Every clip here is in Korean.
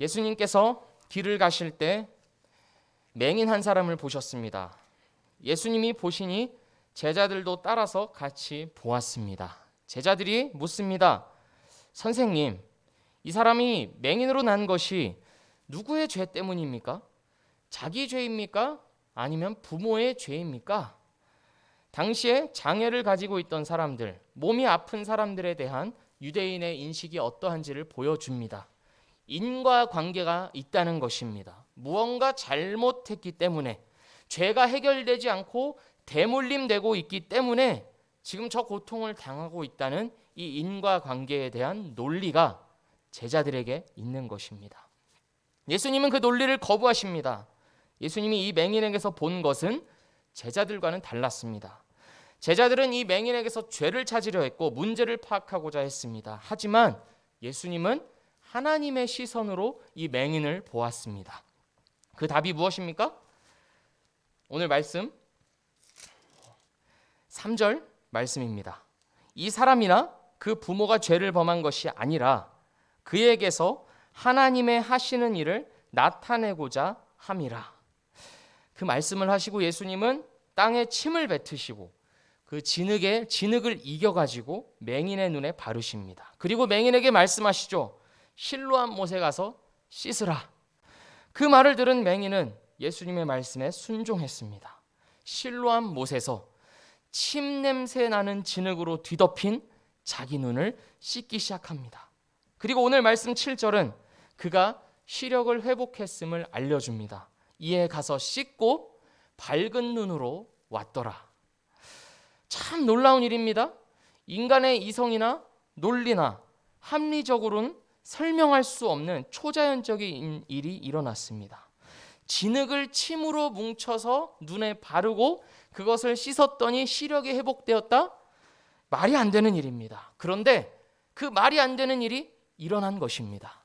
예수님께서 길을 가실 때 맹인 한 사람을 보셨습니다. 예수님이 보시니 제자들도 따라서 같이 보았습니다. 제자들이 묻습니다. 선생님, 이 사람이 맹인으로 난 것이 누구의 죄 때문입니까? 자기 죄입니까? 아니면 부모의 죄입니까? 당시에 장애를 가지고 있던 사람들, 몸이 아픈 사람들에 대한 유대인의 인식이 어떠한지를 보여줍니다. 인과 관계가 있다는 것입니다. 무언가 잘못했기 때문에 죄가 해결되지 않고 대물림되고 있기 때문에 지금 저 고통을 당하고 있다는 이 인과 관계에 대한 논리가 제자들에게 있는 것입니다. 예수님은 그 논리를 거부하십니다. 예수님이 이 맹인에게서 본 것은 제자들과는 달랐습니다. 제자들은 이 맹인에게서 죄를 찾으려 했고 문제를 파악하고자 했습니다. 하지만 예수님은 하나님의 시선으로 이 맹인을 보았습니다. 그 답이 무엇입니까? 오늘 말씀 3절 말씀입니다. 이 사람이나 그 부모가 죄를 범한 것이 아니라 그에게서 하나님의 하시는 일을 나타내고자 함이라. 그 말씀을 하시고 예수님은 땅에 침을 뱉으시고 그 진흙에 진흙을 이겨 가지고 맹인의 눈에 바르십니다. 그리고 맹인에게 말씀하시죠. 실로암 못에 가서 씻으라. 그 말을 들은 맹인은 예수님의 말씀에 순종했습니다. 실로암 못에서 침 냄새 나는 진흙으로 뒤덮인 자기 눈을 씻기 시작합니다. 그리고 오늘 말씀 7절은 그가 시력을 회복했음을 알려줍니다. 이에 가서 씻고 밝은 눈으로 왔더라. 참 놀라운 일입니다. 인간의 이성이나 논리나 합리적으로는 설명할 수 없는 초자연적인 일이 일어났습니다. 진흙을 침으로 뭉쳐서 눈에 바르고 그것을 씻었더니 시력이 회복되었다? 말이 안 되는 일입니다. 그런데 그 말이 안 되는 일이 일어난 것입니다.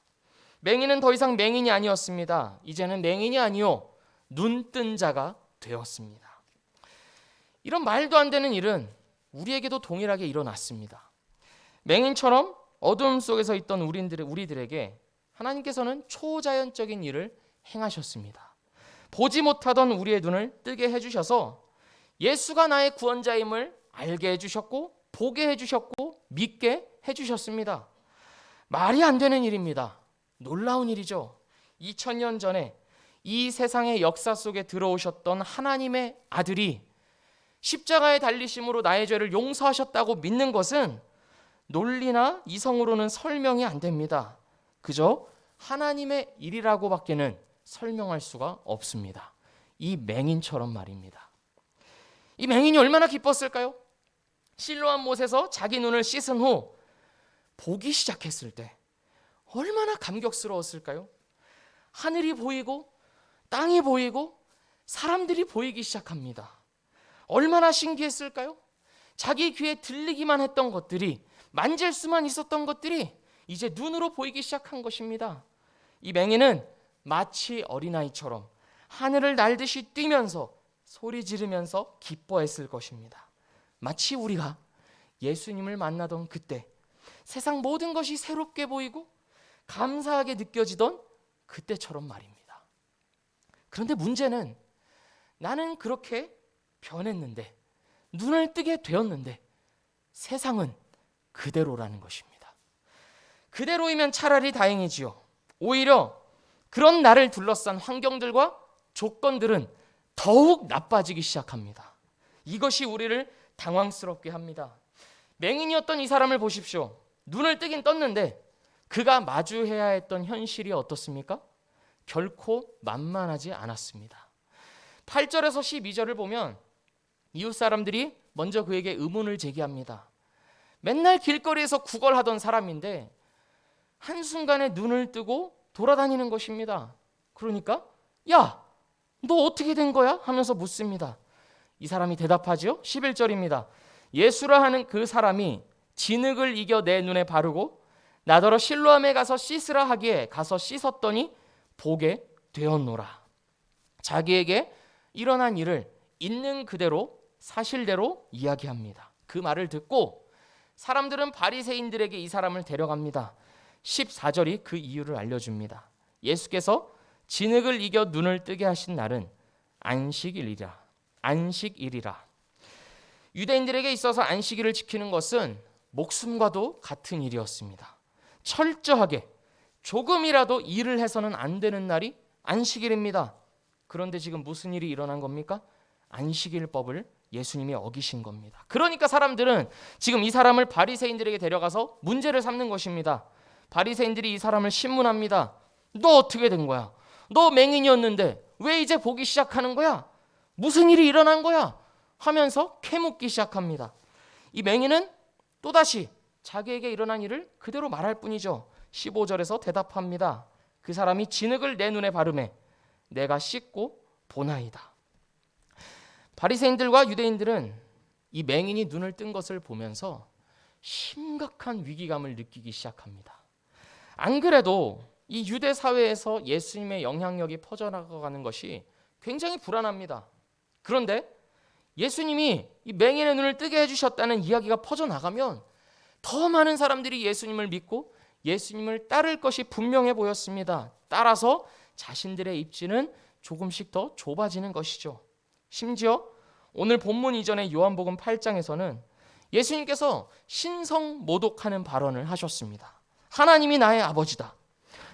맹인은 더 이상 맹인이 아니었습니다. 이제는 맹인이 아니요 눈 뜬 자가 되었습니다. 이런 말도 안 되는 일은 우리에게도 동일하게 일어났습니다. 맹인처럼 어둠 속에서 있던 우리들, 우리들에게 하나님께서는 초자연적인 일을 행하셨습니다. 보지 못하던 우리의 눈을 뜨게 해주셔서 예수가 나의 구원자임을 알게 해주셨고 보게 해주셨고 믿게 해주셨습니다. 말이 안 되는 일입니다. 놀라운 일이죠. 2000년 전에 이 세상의 역사 속에 들어오셨던 하나님의 아들이 십자가에 달리심으로 나의 죄를 용서하셨다고 믿는 것은 논리나 이성으로는 설명이 안 됩니다. 그저 하나님의 일이라고밖에는 설명할 수가 없습니다. 이 맹인처럼 말입니다. 이 맹인이 얼마나 기뻤을까요? 실로한 못에서 자기 눈을 씻은 후 보기 시작했을 때 얼마나 감격스러웠을까요? 하늘이 보이고 땅이 보이고 사람들이 보이기 시작합니다. 얼마나 신기했을까요? 자기 귀에 들리기만 했던 것들이 만질 수만 있었던 것들이 이제 눈으로 보이기 시작한 것입니다. 이 맹인은 마치 어린아이처럼 하늘을 날듯이 뛰면서 소리 지르면서 기뻐했을 것입니다. 마치 우리가 예수님을 만나던 그때 세상 모든 것이 새롭게 보이고 감사하게 느껴지던 그때처럼 말입니다. 그런데 문제는 나는 그렇게 변했는데 눈을 뜨게 되었는데 세상은 그대로라는 것입니다. 그대로이면 차라리 다행이지요. 오히려 그런 나를 둘러싼 환경들과 조건들은 더욱 나빠지기 시작합니다. 이것이 우리를 당황스럽게 합니다. 맹인이었던 이 사람을 보십시오. 눈을 뜨긴 떴는데 그가 마주해야 했던 현실이 어떻습니까? 결코 만만하지 않았습니다. 8절에서 12절을 보면 이웃 사람들이 먼저 그에게 의문을 제기합니다. 맨날 길거리에서 구걸하던 사람인데 한순간에 눈을 뜨고 돌아다니는 것입니다. 그러니까 야, 너 어떻게 된 거야? 하면서 묻습니다. 이 사람이 대답하죠. 11절입니다. 예수라 하는 그 사람이 진흙을 이겨 내 눈에 바르고 나더러 실로암에 가서 씻으라 하기에 가서 씻었더니 보게 되었노라. 자기에게 일어난 일을 있는 그대로 사실대로 이야기합니다. 그 말을 듣고 사람들은 바리새인들에게 이 사람을 데려갑니다. 14절이 그 이유를 알려줍니다. 예수께서 진흙을 이겨 눈을 뜨게 하신 날은 안식일이라. 안식일이라. 유대인들에게 있어서 안식일을 지키는 것은 목숨과도 같은 일이었습니다. 철저하게 조금이라도 일을 해서는 안 되는 날이 안식일입니다. 그런데 지금 무슨 일이 일어난 겁니까? 안식일법을 예수님이 어기신 겁니다. 그러니까 사람들은 지금 이 사람을 바리새인들에게 데려가서 문제를 삼는 것입니다. 바리새인들이 이 사람을 신문합니다. 너 어떻게 된 거야? 너 맹인이었는데 왜 이제 보기 시작하는 거야? 무슨 일이 일어난 거야? 하면서 캐묻기 시작합니다. 이 맹인은 또다시 자기에게 일어난 일을 그대로 말할 뿐이죠. 15절에서 대답합니다. 그 사람이 진흙을 내 눈에 바르매 내가 씻고 보나이다. 바리새인들과 유대인들은 이 맹인이 눈을 뜬 것을 보면서 심각한 위기감을 느끼기 시작합니다. 안 그래도 이 유대 사회에서 예수님의 영향력이 퍼져나가는 것이 굉장히 불안합니다. 그런데 예수님이 이 맹인의 눈을 뜨게 해주셨다는 이야기가 퍼져나가면 더 많은 사람들이 예수님을 믿고 예수님을 따를 것이 분명해 보였습니다. 따라서 자신들의 입지는 조금씩 더 좁아지는 것이죠. 심지어 오늘 본문 이전의 요한복음 8장에서는 예수님께서 신성 모독하는 발언을 하셨습니다. 하나님이 나의 아버지다.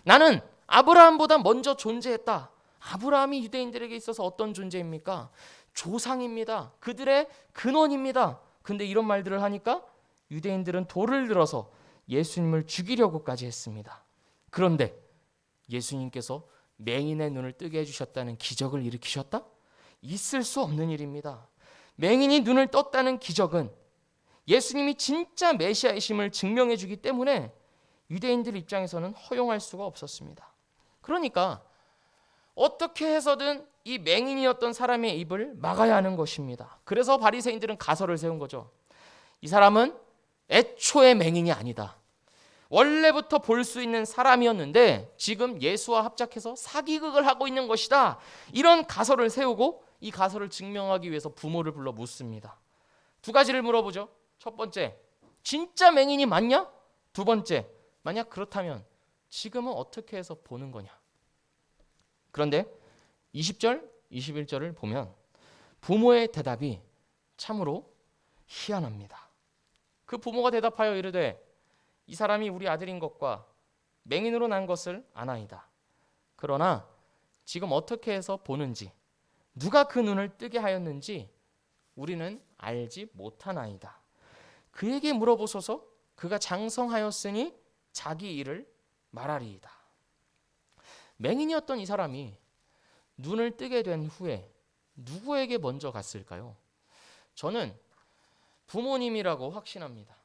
나는 아브라함보다 먼저 존재했다. 아브라함이 유대인들에게 있어서 어떤 존재입니까? 조상입니다. 그들의 근원입니다. 근데 이런 말들을 하니까 유대인들은 돌을 들어서 예수님을 죽이려고까지 했습니다. 그런데 예수님께서 맹인의 눈을 뜨게 해주셨다는 기적을 일으키셨다? 있을 수 없는 일입니다. 맹인이 눈을 떴다는 기적은 예수님이 진짜 메시아이심을 증명해 주기 때문에 유대인들 입장에서는 허용할 수가 없었습니다. 그러니까 어떻게 해서든 이 맹인이었던 사람의 입을 막아야 하는 것입니다. 그래서 바리새인들은 가설을 세운 거죠. 이 사람은 애초에 맹인이 아니다. 원래부터 볼 수 있는 사람이었는데 지금 예수와 합작해서 사기극을 하고 있는 것이다. 이런 가설을 세우고 이 가설을 증명하기 위해서 부모를 불러 묻습니다. 두 가지를 물어보죠. 첫 번째, 진짜 맹인이 맞냐? 두 번째, 만약 그렇다면 지금은 어떻게 해서 보는 거냐? 그런데 20절, 21절을 보면 부모의 대답이 참으로 희한합니다. 그 부모가 대답하여 이르되 이 사람이 우리 아들인 것과 맹인으로 난 것을 아나이다. 그러나 지금 어떻게 해서 보는지 누가 그 눈을 뜨게 하였는지 우리는 알지 못하나이다. 그에게 물어보소서 그가 장성하였으니 자기 일을 말하리이다. 맹인이었던 이 사람이 눈을 뜨게 된 후에 누구에게 먼저 갔을까요? 저는 부모님이라고 확신합니다.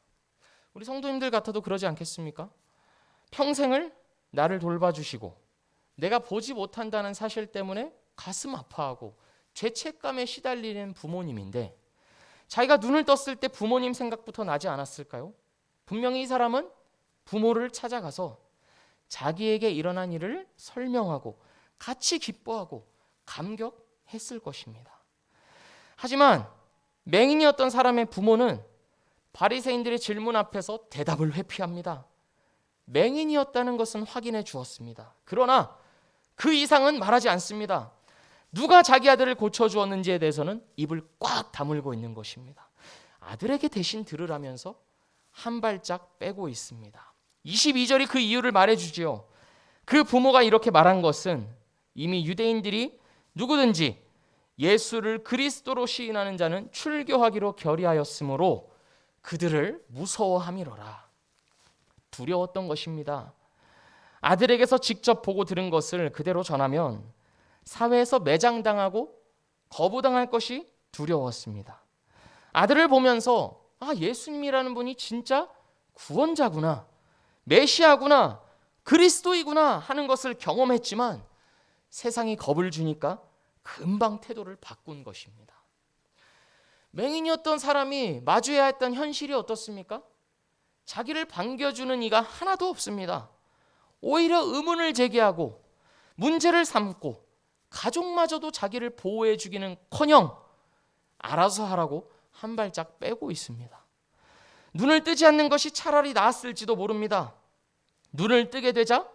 우리 성도님들 같아도 그러지 않겠습니까? 평생을 나를 돌봐주시고 내가 보지 못한다는 사실 때문에 가슴 아파하고 죄책감에 시달리는 부모님인데 자기가 눈을 떴을 때 부모님 생각부터 나지 않았을까요? 분명히 이 사람은 부모를 찾아가서 자기에게 일어난 일을 설명하고 같이 기뻐하고 감격했을 것입니다. 하지만 맹인이었던 사람의 부모는 바리새인들의 질문 앞에서 대답을 회피합니다. 맹인이었다는 것은 확인해 주었습니다. 그러나 그 이상은 말하지 않습니다. 누가 자기 아들을 고쳐 주었는지에 대해서는 입을 꽉 다물고 있는 것입니다. 아들에게 대신 들으라면서 한 발짝 빼고 있습니다. 22절이 그 이유를 말해 주지요. 그 부모가 이렇게 말한 것은 이미 유대인들이 누구든지 예수를 그리스도로 시인하는 자는 출교하기로 결의하였으므로 그들을 무서워함이로라. 두려웠던 것입니다. 아들에게서 직접 보고 들은 것을 그대로 전하면 사회에서 매장당하고 거부당할 것이 두려웠습니다. 아들을 보면서 아, 예수님이라는 분이 진짜 구원자구나. 메시아구나. 그리스도이구나 하는 것을 경험했지만 세상이 겁을 주니까 금방 태도를 바꾼 것입니다. 맹인이었던 사람이 마주해야 했던 현실이 어떻습니까? 자기를 반겨주는 이가 하나도 없습니다. 오히려 의문을 제기하고 문제를 삼고 가족마저도 자기를 보호해 주기는 커녕 알아서 하라고 한 발짝 빼고 있습니다. 눈을 뜨지 않는 것이 차라리 나았을지도 모릅니다. 눈을 뜨게 되자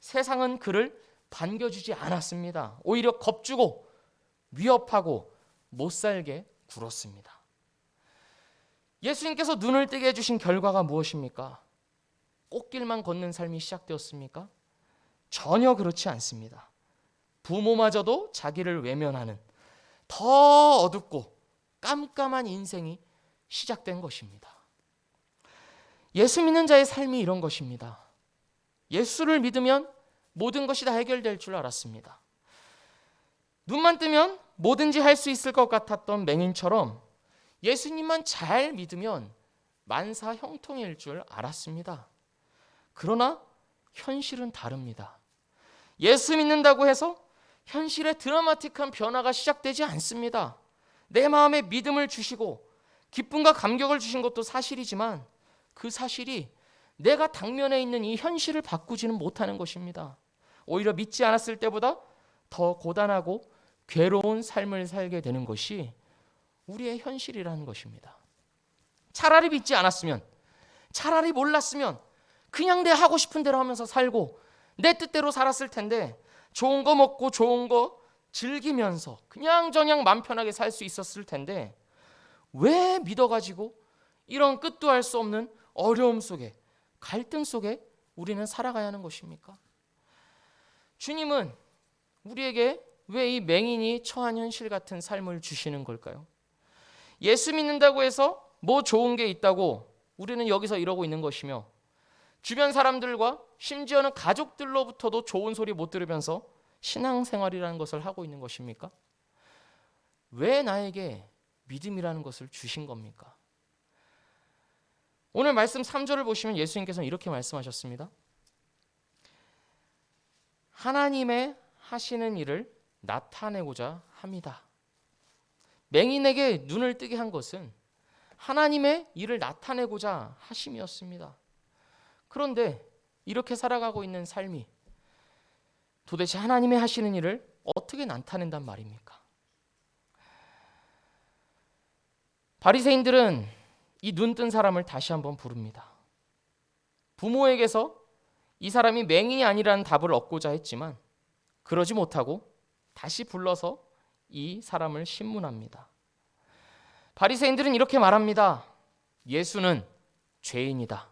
세상은 그를 반겨주지 않았습니다. 오히려 겁주고 위협하고 못 살게 굴었습니다. 예수님께서 눈을 뜨게 해주신 결과가 무엇입니까? 꽃길만 걷는 삶이 시작되었습니까? 전혀 그렇지 않습니다. 부모마저도 자기를 외면하는 더 어둡고 깜깜한 인생이 시작된 것입니다. 예수 믿는 자의 삶이 이런 것입니다. 예수를 믿으면 모든 것이 다 해결될 줄 알았습니다. 눈만 뜨면 뭐든지 할 수 있을 것 같았던 맹인처럼 예수님만 잘 믿으면 만사 형통일 줄 알았습니다. 그러나 현실은 다릅니다. 예수 믿는다고 해서 현실의 드라마틱한 변화가 시작되지 않습니다. 내 마음에 믿음을 주시고 기쁨과 감격을 주신 것도 사실이지만 그 사실이 내가 당면에 있는 이 현실을 바꾸지는 못하는 것입니다. 오히려 믿지 않았을 때보다 더 고단하고 괴로운 삶을 살게 되는 것이 우리의 현실이라는 것입니다. 차라리 믿지 않았으면, 차라리 몰랐으면, 그냥 내 하고 싶은 대로 하면서 살고 내 뜻대로 살았을 텐데 좋은 거 먹고 좋은 거 즐기면서 그냥 저냥 맘 편하게 살 수 있었을 텐데 왜 믿어가지고 이런 끝도 할수 없는 어려움 속에 갈등 속에 우리는 살아가야 하는 것입니까? 주님은 우리에게 왜 이 맹인이 처한 현실 같은 삶을 주시는 걸까요? 예수 믿는다고 해서 뭐 좋은 게 있다고 우리는 여기서 이러고 있는 것이며 주변 사람들과 심지어는 가족들로부터도 좋은 소리 못 들으면서 신앙생활이라는 것을 하고 있는 것입니까? 왜 나에게 믿음이라는 것을 주신 겁니까? 오늘 말씀 3절을 보시면 예수님께서는 이렇게 말씀하셨습니다. 하나님의 하시는 일을 나타내고자 합니다. 맹인에게 눈을 뜨게 한 것은 하나님의 일을 나타내고자 하심이었습니다. 그런데 이렇게 살아가고 있는 삶이 도대체 하나님의 하시는 일을 어떻게 나타낸단 말입니까? 바리새인들은 이 눈 뜬 사람을 다시 한번 부릅니다. 부모에게서 이 사람이 맹인이 아니라는 답을 얻고자 했지만 그러지 못하고 다시 불러서 이 사람을 신문합니다. 바리새인들은 이렇게 말합니다. 예수는 죄인이다.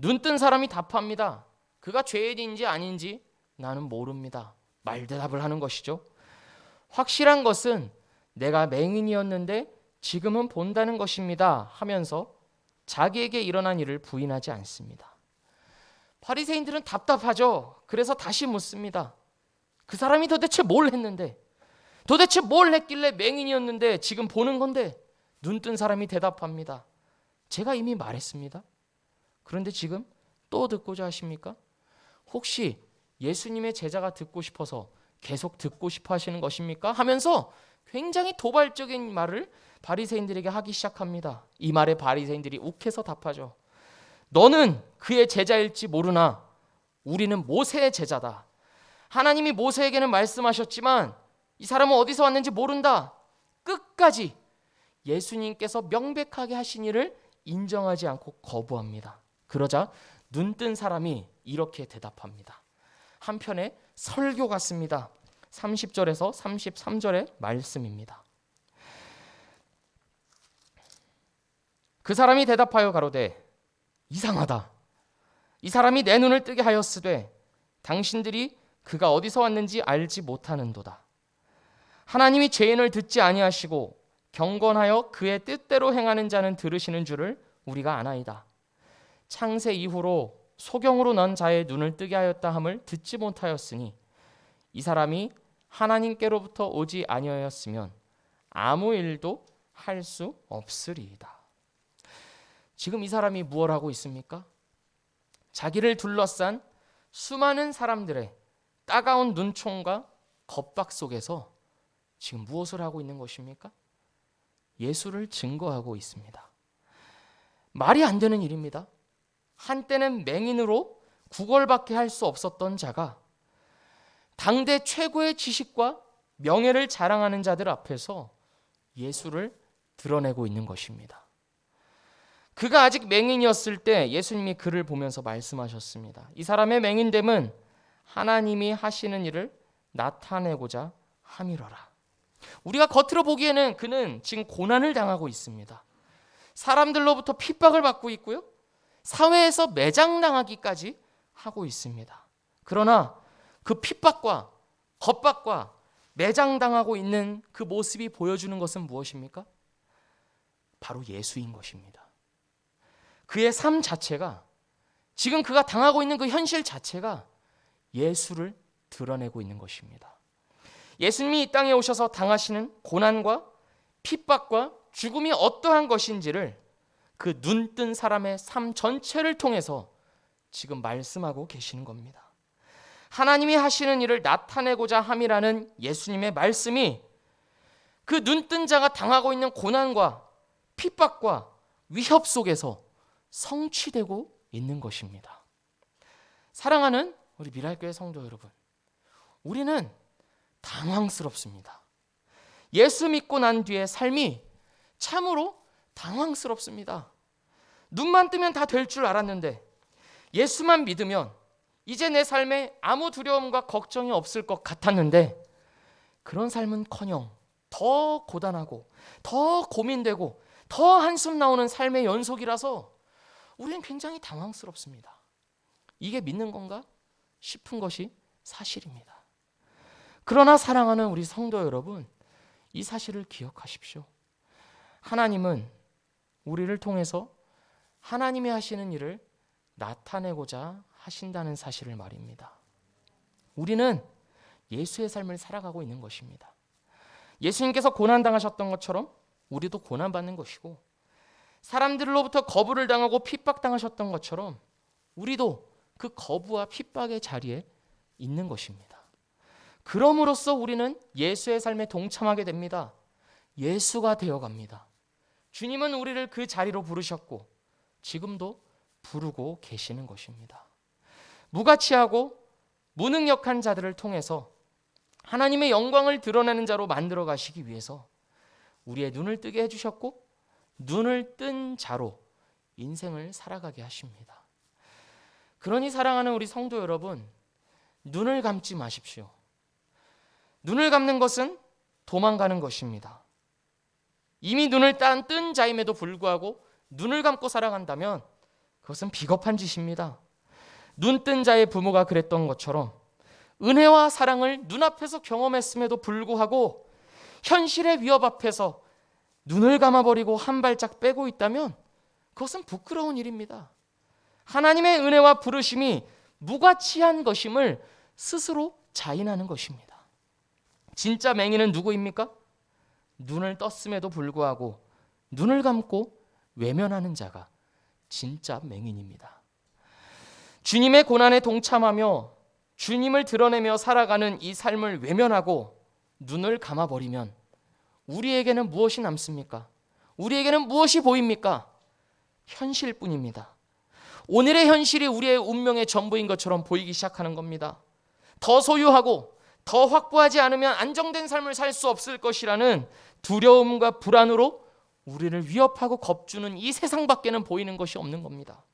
눈 뜬 사람이 답합니다. 그가 죄인인지 아닌지 나는 모릅니다. 말대답을 하는 것이죠. 확실한 것은 내가 맹인이었는데 지금은 본다는 것입니다. 하면서 자기에게 일어난 일을 부인하지 않습니다. 바리새인들은 답답하죠. 그래서 다시 묻습니다. 그 사람이 도대체 뭘 했는데 도대체 뭘 했길래 맹인이었는데 지금 보는 건데 눈 뜬 사람이 대답합니다. 제가 이미 말했습니다. 그런데 지금 또 듣고자 하십니까? 혹시 예수님의 제자가 듣고 싶어서 계속 듣고 싶어 하시는 것입니까? 하면서 굉장히 도발적인 말을 바리새인들에게 하기 시작합니다. 이 말에 바리새인들이 욱해서 답하죠. 너는 그의 제자일지 모르나 우리는 모세의 제자다. 하나님이 모세에게는 말씀하셨지만 이 사람은 어디서 왔는지 모른다. 끝까지 예수님께서 명백하게 하신 일을 인정하지 않고 거부합니다. 그러자 눈 뜬 사람이 이렇게 대답합니다. 한편의 설교 같습니다. 30절에서 33절의 말씀입니다. 그 사람이 대답하여 가로되 이상하다. 이 사람이 내 눈을 뜨게 하였으되 당신들이 그가 어디서 왔는지 알지 못하는도다. 하나님이 죄인을 듣지 아니하시고 경건하여 그의 뜻대로 행하는 자는 들으시는 줄을 우리가 아나이다. 창세 이후로 소경으로 넌 자의 눈을 뜨게 하였다 함을 듣지 못하였으니 이 사람이 하나님께로부터 오지 아니하였으면 아무 일도 할 수 없으리이다. 지금 이 사람이 무엇 하고 있습니까? 자기를 둘러싼 수많은 사람들의 따가운 눈총과 겁박 속에서 지금 무엇을 하고 있는 것입니까? 예수를 증거하고 있습니다. 말이 안 되는 일입니다. 한때는 맹인으로 구걸밖에 할 수 없었던 자가 당대 최고의 지식과 명예를 자랑하는 자들 앞에서 예수를 드러내고 있는 것입니다. 그가 아직 맹인이었을 때 예수님이 그를 보면서 말씀하셨습니다. 이 사람의 맹인됨은 하나님이 하시는 일을 나타내고자 함이로라. 우리가 겉으로 보기에는 그는 지금 고난을 당하고 있습니다. 사람들로부터 핍박을 받고 있고요. 사회에서 매장당하기까지 하고 있습니다. 그러나 그 핍박과 겁박과 매장당하고 있는 그 모습이 보여주는 것은 무엇입니까? 바로 예수인 것입니다. 그의 삶 자체가 지금 그가 당하고 있는 그 현실 자체가 예수를 드러내고 있는 것입니다. 예수님이 이 땅에 오셔서 당하시는 고난과 핍박과 죽음이 어떠한 것인지를 그 눈 뜬 사람의 삶 전체를 통해서 지금 말씀하고 계시는 겁니다. 하나님이 하시는 일을 나타내고자 함이라는 예수님의 말씀이 그 눈 뜬 자가 당하고 있는 고난과 핍박과 위협 속에서 성취되고 있는 것입니다. 사랑하는 우리 미랄교회 성도 여러분, 우리는 당황스럽습니다. 예수 믿고 난 뒤에 삶이 참으로 당황스럽습니다. 눈만 뜨면 다 될 줄 알았는데 예수만 믿으면 이제 내 삶에 아무 두려움과 걱정이 없을 것 같았는데 그런 삶은커녕 더 고단하고 더 고민되고 더 한숨 나오는 삶의 연속이라서 우리는 굉장히 당황스럽습니다. 이게 믿는 건가 싶은 것이 사실입니다. 그러나 사랑하는 우리 성도 여러분, 이 사실을 기억하십시오. 하나님은 우리를 통해서 하나님이 하시는 일을 나타내고자 하신다는 사실을 말입니다. 우리는 예수의 삶을 살아가고 있는 것입니다. 예수님께서 고난당하셨던 것처럼 우리도 고난받는 것이고 사람들로부터 거부를 당하고 핍박당하셨던 것처럼 우리도 그 거부와 핍박의 자리에 있는 것입니다. 그럼으로써 우리는 예수의 삶에 동참하게 됩니다. 예수가 되어 갑니다. 주님은 우리를 그 자리로 부르셨고 지금도 부르고 계시는 것입니다. 무가치하고 무능력한 자들을 통해서 하나님의 영광을 드러내는 자로 만들어 가시기 위해서 우리의 눈을 뜨게 해주셨고 눈을 뜬 자로 인생을 살아가게 하십니다. 그러니 사랑하는 우리 성도 여러분, 눈을 감지 마십시오. 눈을 감는 것은 도망가는 것입니다. 이미 눈을 딴 뜬 자임에도 불구하고 눈을 감고 살아간다면 그것은 비겁한 짓입니다. 눈 뜬 자의 부모가 그랬던 것처럼 은혜와 사랑을 눈앞에서 경험했음에도 불구하고 현실의 위협 앞에서 눈을 감아버리고 한 발짝 빼고 있다면 그것은 부끄러운 일입니다. 하나님의 은혜와 부르심이 무가치한 것임을 스스로 자인하는 것입니다. 진짜 맹인은 누구입니까? 눈을 떴음에도 불구하고 눈을 감고 외면하는 자가 진짜 맹인입니다. 주님의 고난에 동참하며 주님을 드러내며 살아가는 이 삶을 외면하고 눈을 감아버리면 우리에게는 무엇이 남습니까? 우리에게는 무엇이 보입니까? 현실뿐입니다. 오늘의 현실이 우리의 운명의 전부인 것처럼 보이기 시작하는 겁니다. 더 소유하고 더 확보하지 않으면 안정된 삶을 살 수 없을 것이라는 두려움과 불안으로 우리를 위협하고 겁주는 이 세상 밖에는 보이는 것이 없는 겁니다.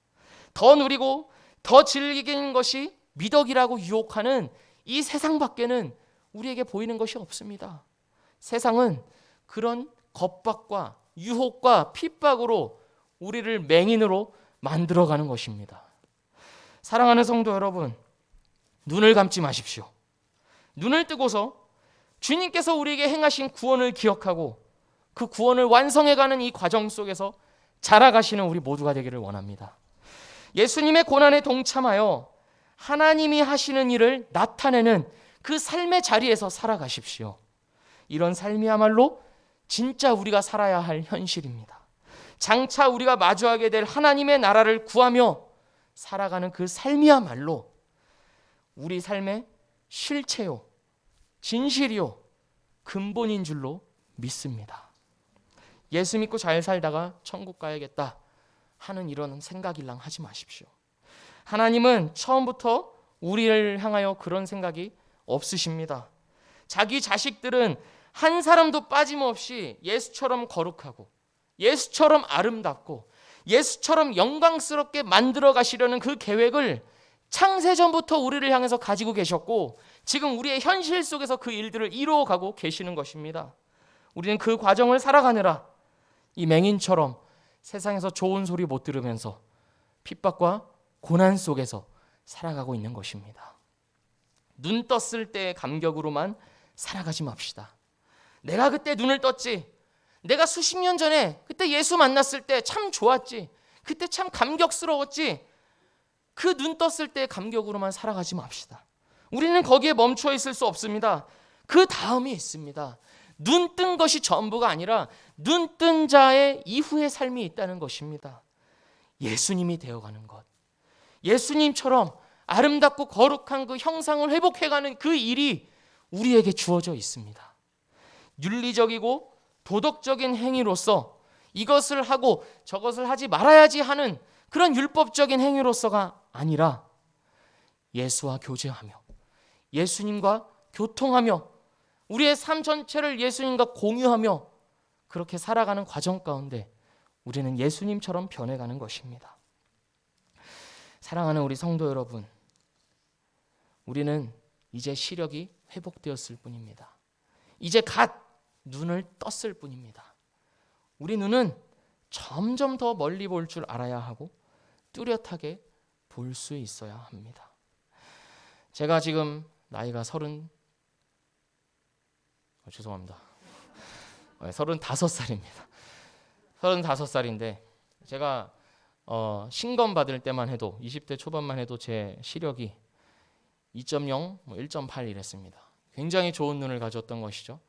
더 누리고 더 즐기는 것이 미덕이라고 유혹하는 이 세상 밖에는 우리에게 보이는 것이 없습니다. 세상은 그런 겁박과 유혹과 핍박으로 우리를 맹인으로 만들어가는 것입니다. 사랑하는 성도 여러분, 눈을 감지 마십시오. 눈을 뜨고서 주님께서 우리에게 행하신 구원을 기억하고 그 구원을 완성해가는 이 과정 속에서 자라가시는 우리 모두가 되기를 원합니다. 예수님의 고난에 동참하여 하나님이 하시는 일을 나타내는 그 삶의 자리에서 살아가십시오. 이런 삶이야말로 진짜 우리가 살아야 할 현실입니다. 장차 우리가 마주하게 될 하나님의 나라를 구하며 살아가는 그 삶이야말로 우리 삶의 실체요, 진실이요, 근본인 줄로 믿습니다. 예수 믿고 잘 살다가 천국 가야겠다 하는 이런 생각일랑 하지 마십시오. 하나님은 처음부터 우리를 향하여 그런 생각이 없으십니다. 자기 자식들은 한 사람도 빠짐없이 예수처럼 거룩하고 예수처럼 아름답고 예수처럼 영광스럽게 만들어 가시려는 그 계획을 창세전부터 우리를 향해서 가지고 계셨고 지금 우리의 현실 속에서 그 일들을 이루어가고 계시는 것입니다. 우리는 그 과정을 살아가느라 이 맹인처럼 세상에서 좋은 소리 못 들으면서 핍박과 고난 속에서 살아가고 있는 것입니다. 눈 떴을 때의 감격으로만 살아가지 맙시다. 내가 그때 눈을 떴지. 내가 수십 년 전에 그때 예수 만났을 때 참 좋았지. 그때 참 감격스러웠지. 그 눈 떴을 때의 감격으로만 살아가지 맙시다. 우리는 거기에 멈춰 있을 수 없습니다. 그 다음이 있습니다. 눈 뜬 것이 전부가 아니라 눈 뜬 자의 이후의 삶이 있다는 것입니다. 예수님이 되어가는 것. 예수님처럼 아름답고 거룩한 그 형상을 회복해가는 그 일이 우리에게 주어져 있습니다. 윤리적이고 도덕적인 행위로서 이것을 하고 저것을 하지 말아야지 하는 그런 율법적인 행위로서가 아니라 예수와 교제하며 예수님과 교통하며 우리의 삶 전체를 예수님과 공유하며 그렇게 살아가는 과정 가운데 우리는 예수님처럼 변해가는 것입니다. 사랑하는 우리 성도 여러분, 우리는 이제 시력이 회복되었을 뿐입니다. 이제 갓 눈을 떴을 뿐입니다. 우리 눈은 점점 더 멀리 볼 줄 알아야 하고 뚜렷하게 볼 수 있어야 합니다. 제가 지금 나이가 서른 어, 죄송합니다. 서른다섯 살입니다. 서른다섯 살인데 제가 어, 신검 받을 때만 해도 20대 초반만 해도 제 시력이 2.0, 뭐 1.8 이랬습니다. 굉장히 좋은 눈을 가졌던 것이죠.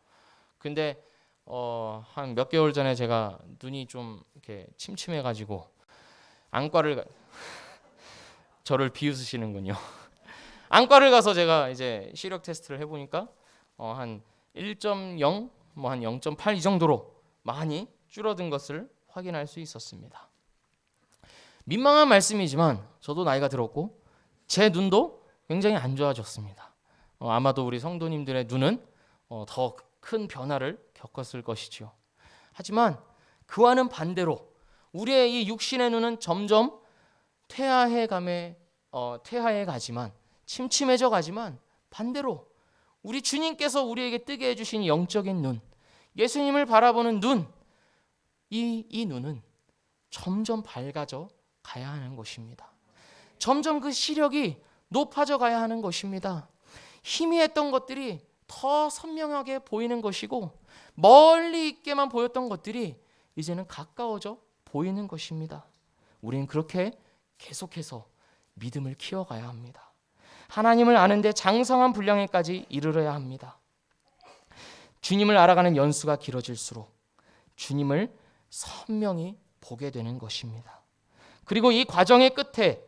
근데 어, 한 몇 개월 전에 제가 눈이 좀 이렇게 침침해가지고 안과를 가... 저를 비웃으시는군요. 안과를 가서 제가 이제 시력 테스트를 해보니까 어, 한 1.0, 뭐 한 0.8 이 정도로 많이 줄어든 것을 확인할 수 있었습니다. 민망한 말씀이지만 저도 나이가 들었고 제 눈도 굉장히 안 좋아졌습니다. 어, 아마도 우리 성도님들의 눈은 어, 더큰 변화를 겪었을 것이지요. 하지만 그와는 반대로 우리의 이 육신의 눈은 점점 퇴화해 감에 어, 퇴화해 가지만 침침해져 가지만 반대로 우리 주님께서 우리에게 뜨게 해주신 영적인 눈, 예수님을 바라보는 눈, 이, 이 눈은 점점 밝아져 가야 하는 것입니다. 점점 그 시력이 높아져 가야 하는 것입니다. 희미했던 것들이 더 선명하게 보이는 것이고 멀리 있게만 보였던 것들이 이제는 가까워져 보이는 것입니다. 우리는 그렇게 계속해서 믿음을 키워가야 합니다. 하나님을 아는데 장성한 분량에까지 이르러야 합니다. 주님을 알아가는 연수가 길어질수록 주님을 선명히 보게 되는 것입니다. 그리고 이 과정의 끝에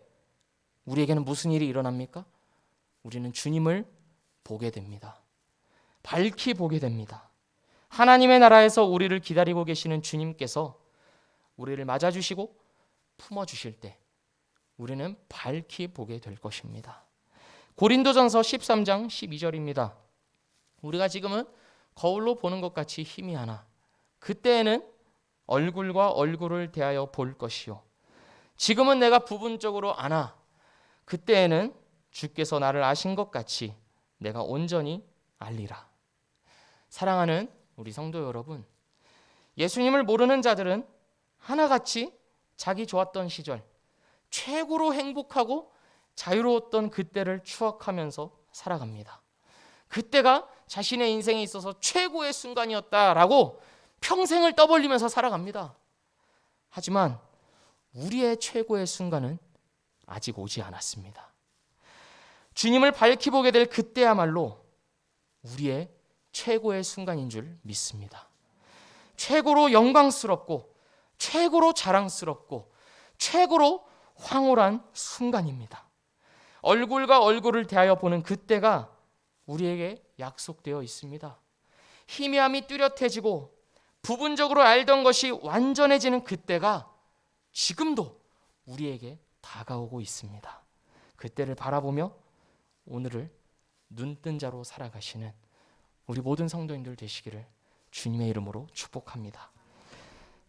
우리에게는 무슨 일이 일어납니까? 우리는 주님을 보게 됩니다. 밝히 보게 됩니다. 하나님의 나라에서 우리를 기다리고 계시는 주님께서 우리를 맞아주시고 품어주실 때 우리는 밝히 보게 될 것입니다. 고린도전서 13장 12절입니다. 우리가 지금은 거울로 보는 것 같이 희미하나 그때에는 얼굴과 얼굴을 대하여 볼 것이요 지금은 내가 부분적으로 아나 그때에는 주께서 나를 아신 것 같이 내가 온전히 알리라. 사랑하는 우리 성도 여러분, 예수님을 모르는 자들은 하나같이 자기 좋았던 시절, 최고로 행복하고 자유로웠던 그때를 추억하면서 살아갑니다. 그때가 자신의 인생에 있어서 최고의 순간이었다라고 평생을 떠벌리면서 살아갑니다. 하지만 우리의 최고의 순간은 아직 오지 않았습니다. 주님을 밝히 보게 될 그때야말로 우리의 최고의 순간인 줄 믿습니다. 최고로 영광스럽고 최고로 자랑스럽고 최고로 황홀한 순간입니다. 얼굴과 얼굴을 대하여 보는 그때가 우리에게 약속되어 있습니다. 희미함이 뚜렷해지고 부분적으로 알던 것이 완전해지는 그때가 지금도 우리에게 다가오고 있습니다. 그때를 바라보며 오늘을 눈뜬 자로 살아가시는 우리 모든 성도님들 되시기를 주님의 이름으로 축복합니다.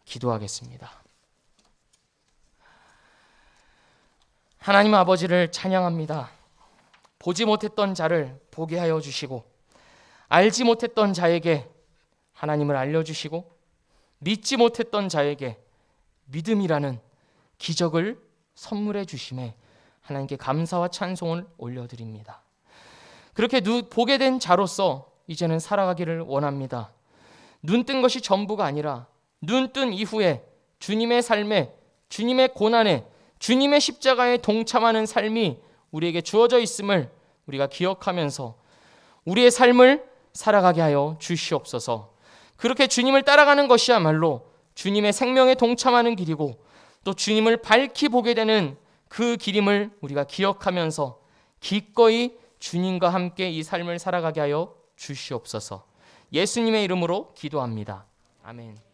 기도하겠습니다. 하나님 아버지를 찬양합니다. 보지 못했던 자를 보게 하여 주시고 알지 못했던 자에게 하나님을 알려 주시고 믿지 못했던 자에게 믿음이라는 기적을 선물해 주심에 하나님께 감사와 찬송을 올려 드립니다. 그렇게 누, 보게 된 자로서 이제는 살아가기를 원합니다. 눈 뜬 것이 전부가 아니라 눈 뜬 이후에 주님의 삶에 주님의 고난에 주님의 십자가에 동참하는 삶이 우리에게 주어져 있음을 우리가 기억하면서 우리의 삶을 살아가게 하여 주시옵소서. 그렇게 주님을 따라가는 것이야말로 주님의 생명에 동참하는 길이고 또 주님을 밝히 보게 되는 그 길임을 우리가 기억하면서 기꺼이 주님과 함께 이 삶을 살아가게 하여 주시옵소서. 예수님의 이름으로 기도합니다. 아멘.